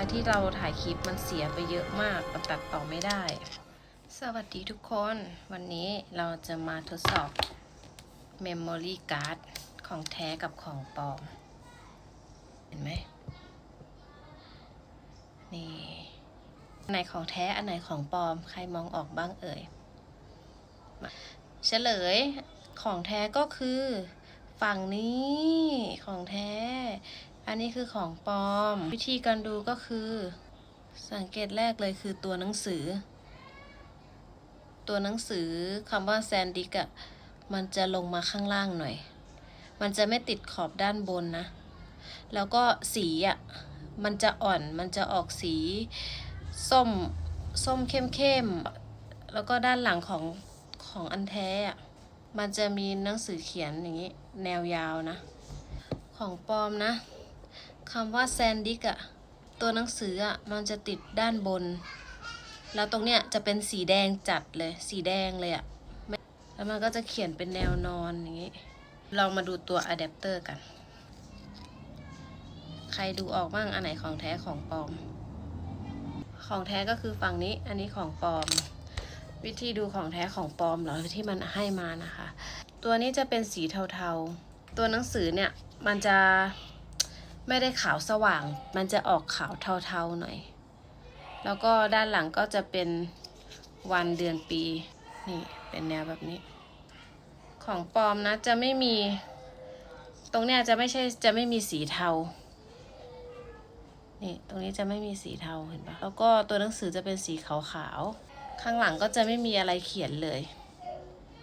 ล์ที่เราถ่ายคลิปมันเสียไปเยอะมากมันตัดต่อไม่ได้ สวัสดีทุกคน วันนี้เราจะมาทดสอบ Memory Card ของแท้กับของปลอม เห็นไหม นี่อันไหนของแท้อันไหนของปลอม ใครมองออกบ้างเอ่ยมาเฉลยของแท้ก็คือ ฝั่งนี้ของแท้ อันนี้คือของปลอม วิธีการดูก็คือ สังเกตแรกเลยคือตัวหนังสือ ตัวหนังสือคำว่าแซนดิกอะมันจะลงมาข้างล่างหน่อย มันจะไม่ติดขอบด้านบนนะ แล้วก็สีอะมันจะอ่อน มันจะออกสี ส้ม ส้มเข้มเข้มๆแล้วก็ด้านหลังของของอันแท้อะมันจะมีหนังสือเขียนอย่างนี้ แนวยาวนะ ของปลอมนะ คำว่าแซนดิกอะตัวหนังสืออะมันจะติดด้านบน แล้วตรงเนี้ยจะเป็นสีแดงจัดเลย สีแดงเลยอะแล้วมันก็จะเขียนเป็นแนวนอนอย่างนี้เรามาดูตัวอะแดปเตอร์กัน ใครดูออกบ้างอันไหนของแท้ของปลอม ของแท้ก็คือฝั่งนี้ อันนี้ของปลอม วิธีดูของแท้ของปลอมเหรอที่มันให้มานะคะ ตัวนี้จะเป็นสีเทาๆ ตัวหนังสือเนี่ยมันจะ ไม่ได้ขาวสว่าง มันจะออกขาวเทาๆหน่อย แล้วก็ด้านหลังก็จะเป็นวันเดือนปี นี่เป็นแนวแบบนี้ ของปลอมนะจะไม่มี ตรงเนี้ยจะไม่ใช่จะไม่มีสีเทา นี่ตรงนี้จะไม่มีสีเทาเห็นปะแล้วก็ตัวหนังสือจะเป็นสีขาวๆ ข้างหลังก็จะไม่มีอะไรเขียนเลย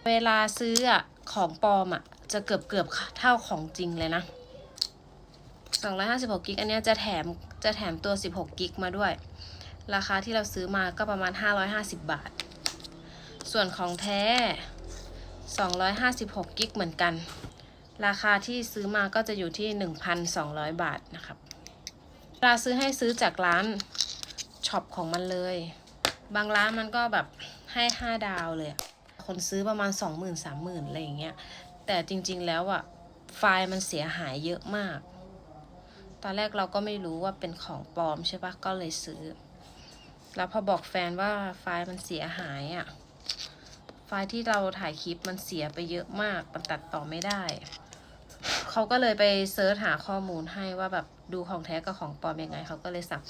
เวลาซื้ออะของปลอมอะจะเกือบเกือบเท่าของจริงเลยนะ 256กิกอันนี้จะแถมจะแถมตัว 16กิกมาด้วย ราคาที่เราซื้อมาก็ประมาณ 550 บาท ส่วนของแท้ 256กิกเหมือนกัน ราคาที่ซื้อมาก็จะอยู่ที่ 1,200 บาทนะครับเวลาซื้อให้ซื้อจากร้านช็อปของมันเลย บางร้านมันก็แบบให้ 5 ดาวเลย คนซื้อประมาณ 20,000 30,000อะไรอย่างเงี้ย แต่จริงๆแล้วอะไฟล์มันเสียหายเยอะมาก ตอนแรกเราก็ไม่รู้ว่าเป็นของปลอมใช่ปะก็เลยซื้อ แล้วพอบอกแฟนว่าไฟล์มันเสียหายอะไฟล์ที่เราถ่ายคลิปมันเสียไปเยอะมากมันตัดต่อไม่ได้ เขาก็เลยไปเซิร์ชหาข้อมูลให้ว่าแบบดูของแท้กับของปลอมยังไง เขาก็เลยสั่ง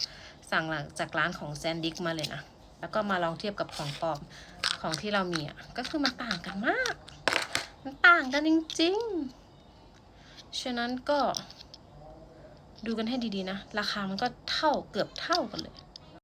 สั่งหลังจากร้านของแซนดิกมาเลยนะ แล้วก็มาลองเทียบกับของปลอมของที่เรามีอะ ก็คือมันต่างกันมาก มันต่างกันจริงๆ ฉะนั้นก็ ดูกันให้ดีๆนะ ราคามันก็เท่าเกือบเท่ากันเลย